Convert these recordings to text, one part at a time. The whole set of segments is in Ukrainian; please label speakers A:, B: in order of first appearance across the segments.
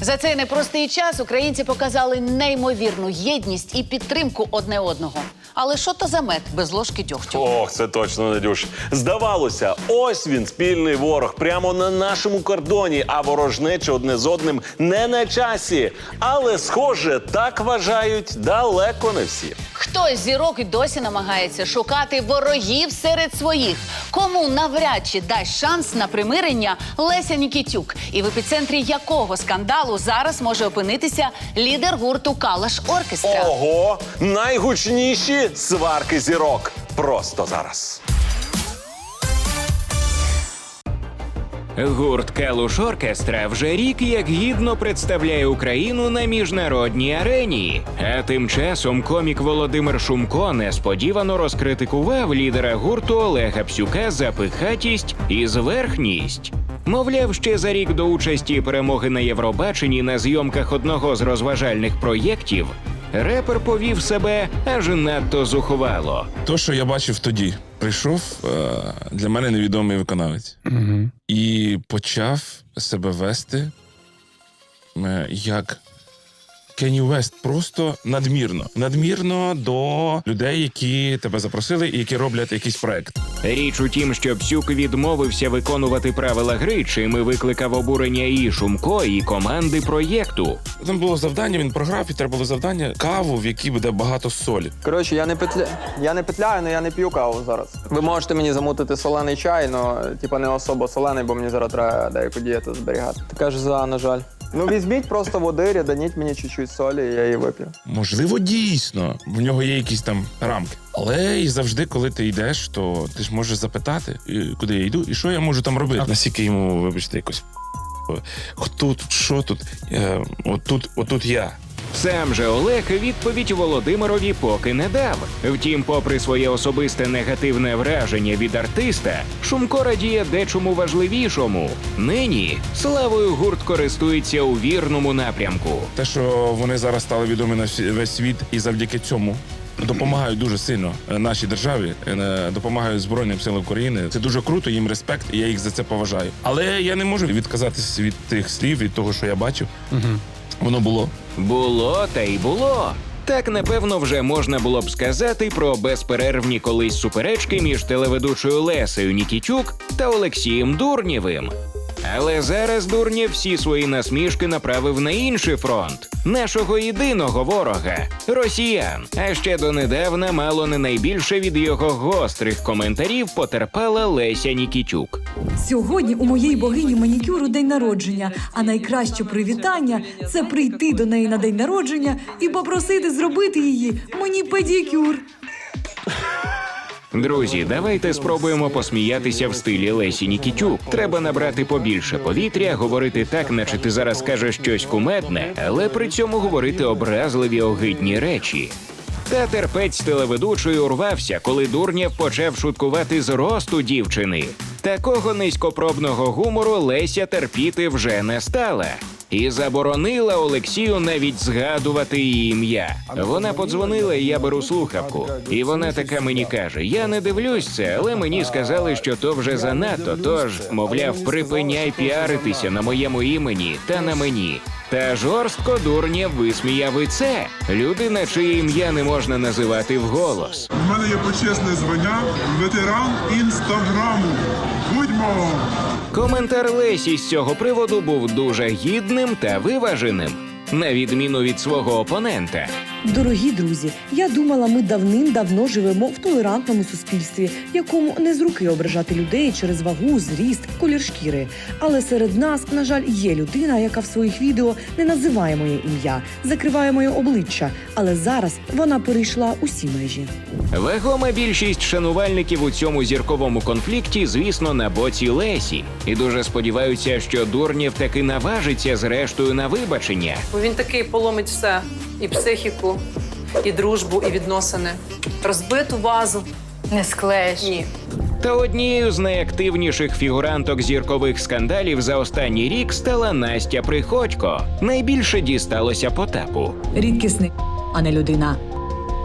A: За цей непростий час українці показали неймовірну єдність і підтримку одне одного. Але що то за мед без ложки дьогтю?
B: Ох, це точно Надюш. Здавалося, ось він спільний ворог прямо на нашому кордоні, а ворожнеча одне з одним не на часі. Але, схоже, так вважають далеко не всі.
A: Хтось зірок і досі намагається шукати ворогів серед своїх. Кому навряд чи дасть шанс на примирення Леся Нікітюк, і в епіцентрі якого скандалу зараз може опинитися лідер гурту Калаш Оркестра.
B: Ого, найгучніші сварки зірок. Просто зараз.
C: Гурт Калуш Оркестра вже рік як гідно представляє Україну на міжнародній арені. А тим часом комік Володимир Шумко несподівано розкритикував лідера гурту Олега Псюка за пихатість і зверхність. Мовляв, ще за рік до участі перемоги на Євробаченні на зйомках одного з розважальних проєктів репер повів себе аж надто зухвало.
D: То, що я бачив тоді, прийшов е, для мене невідомий виконавець. І почав себе вести е, як Кенні Вест, просто надмірно. Надмірно до людей, які тебе запросили і які роблять якийсь проект.
C: Річ у тім, що Псюк відмовився виконувати правила гри, чим і викликав обурення і Шумко, і команди проєкту.
D: Там було завдання, він програв, і треба було завдання каву, в якій буде багато солі.
E: Коротше, я не петля... я не петляю, але я не п'ю каву зараз. Ви можете мені замутити солений чай, але типа не особо солений, бо мені зараз треба деяку дієту зберігати. Така ж за, на жаль. Ну візьміть просто води, ряданіть мені чуть-чуть солі, і я її вип'ю.
D: Можливо, дійсно, в нього є якісь там рамки. Але і завжди, коли ти йдеш, то ти ж можеш запитати, і куди я йду, і що я можу там робити. Наскільки йому, вибачте, якось хто тут, що тут, е, отут, отут я.
C: Сам же Олег відповідь Володимирові поки не дав. Втім, попри своє особисте негативне враження від артиста, Шумко радіє дечому важливішому. Нині славою гурт користується у вірному напрямку.
D: Те, що вони зараз стали відомі на весь світ, і завдяки цьому. Допомагають дуже сильно е, нашій державі, е, допомагають Збройним силам України. Це дуже круто, їм респект, і я їх за це поважаю. Але я не можу відказатись від тих слів, від того, що я бачив. Воно було.
C: Було та й було. Так напевно вже можна було б сказати про безперервні колись суперечки між телеведучою Лесею Нікітюк та Олексієм Дурнєвим. Але зараз Дурнєв всі свої насмішки направив на інший фронт нашого єдиного ворога росіян. А ще донедавна мало не найбільше від його гострих коментарів потерпала Леся Нікітюк.
F: Сьогодні у моєї богині манікюру день народження, а найкраще привітання це прийти до неї на день народження і попросити зробити її мені педикюр.
C: Друзі, давайте спробуємо посміятися в стилі Лесі Нікітюк. Треба набрати побільше повітря, говорити так, наче ти зараз кажеш щось кумедне, але при цьому говорити образливі огидні речі. Та терпець телеведучої урвався, коли Дурнєв почав шуткувати з росту дівчини. Такого низькопробного гумору Леся терпіти вже не стала. І заборонила Олексію навіть згадувати її ім'я. Вона подзвонила, і я беру слухавку. І вона така мені каже: Я не дивлюсь це, але мені сказали, що то вже занадто. Тож, мовляв, припиняй піаритися на моєму імені та на мені. Та жорстко дурня висміяв і це. Людина, чиє ім'я не можна називати вголос.
G: У мене є почесне звання ветеран інстаграму. Будьмо!
C: Коментар Лесі з цього приводу був дуже гідним та виваженим, на відміну від свого опонента.
F: Дорогі друзі, я думала, ми давним-давно живемо в толерантному суспільстві, якому не з руки ображати людей через вагу, зріст, колір шкіри. Але серед нас, на жаль, є людина, яка в своїх відео не називає моє ім'я, закриває моє обличчя. Але зараз вона перейшла усі межі.
C: Вагома більшість шанувальників у цьому зірковому конфлікті, звісно, на боці Лесі, і дуже сподіваються, що Дурнєв таки наважиться зрештою на вибачення.
H: Бо він такий поломить все: і психіку, і дружбу, і відносини. Розбиту вазу
A: Не склеїш.
H: ні.
C: Та однією з найактивніших фігуранток зіркових скандалів за останній рік стала Настя Приходько. Найбільше дісталося Потапу.
F: Рідкісний, а не людина.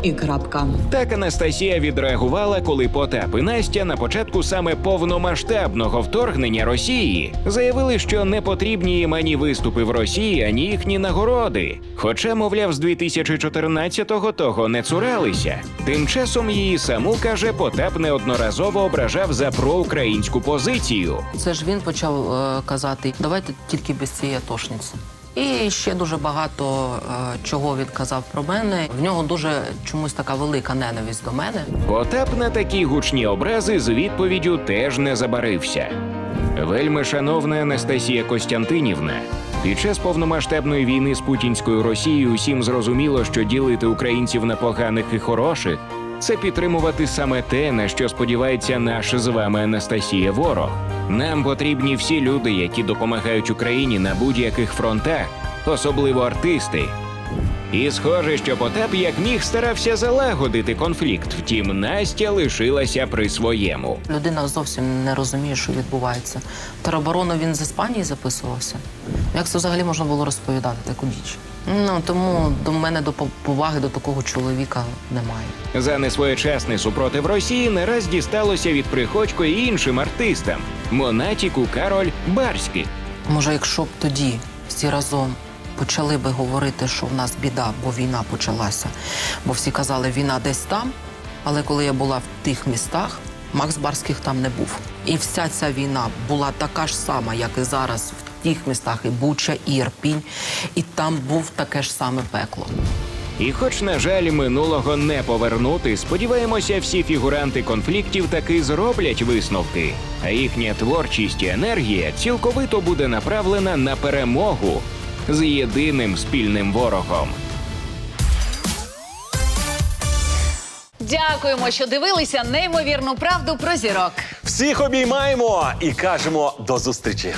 F: І крапка.
C: Так Анастасія відреагувала, коли Потап і Настя на початку саме повномасштабного вторгнення Росії заявили, що не потрібні їм ані виступи в Росії, ані їхні нагороди. Хоча, мовляв, з 2014-го того не цуралися. Тим часом її саму каже, Потап неодноразово ображав за проукраїнську позицію.
I: Це ж він почав е, казати: давайте тільки без цієї атошниці. І ще дуже багато е, чого він казав про мене. В нього дуже чомусь така велика ненависть до мене.
C: Потап на такі гучні образи з відповіддю теж не забарився. Вельми шановна Анастасія Костянтинівна. Під час повномасштабної війни з путінською Росією усім зрозуміло, що ділити українців на поганих і хороших це підтримувати саме те, на що сподівається наш з вами Анастасія ворог. Нам потрібні всі люди, які допомагають Україні на будь-яких фронтах, особливо артисти. І схоже, що Потап як міг старався залагодити конфлікт. Втім, Настя лишилася при своєму.
I: Людина зовсім не розуміє, що відбувається. Тероборону він з Іспанії записувався. Як це взагалі можна було розповідати таку діч? Ну тому до мене до поваги до такого чоловіка немає.
C: За несвоєчасний супротив Росії не раз дісталося від Приходько і іншим артистам Монатіку, Кароль, Барський.
I: Може, якщо б тоді всі разом почали би говорити, що в нас біда, бо війна почалася. Бо всі казали, війна десь там. Але коли я була в тих містах, Макс Барських там не був. І вся ця війна була така ж сама, як і зараз в тих містах, і Буча, і Ірпінь, і там був таке ж саме пекло.
C: І, хоч, на жаль, минулого не повернути, сподіваємося, всі фігуранти конфліктів таки зроблять висновки, а їхня творчість і енергія цілковито буде направлена на перемогу з єдиним спільним ворогом.
A: Дякуємо, що дивилися неймовірну правду про зірок.
B: Всіх обіймаємо і кажемо до зустрічі.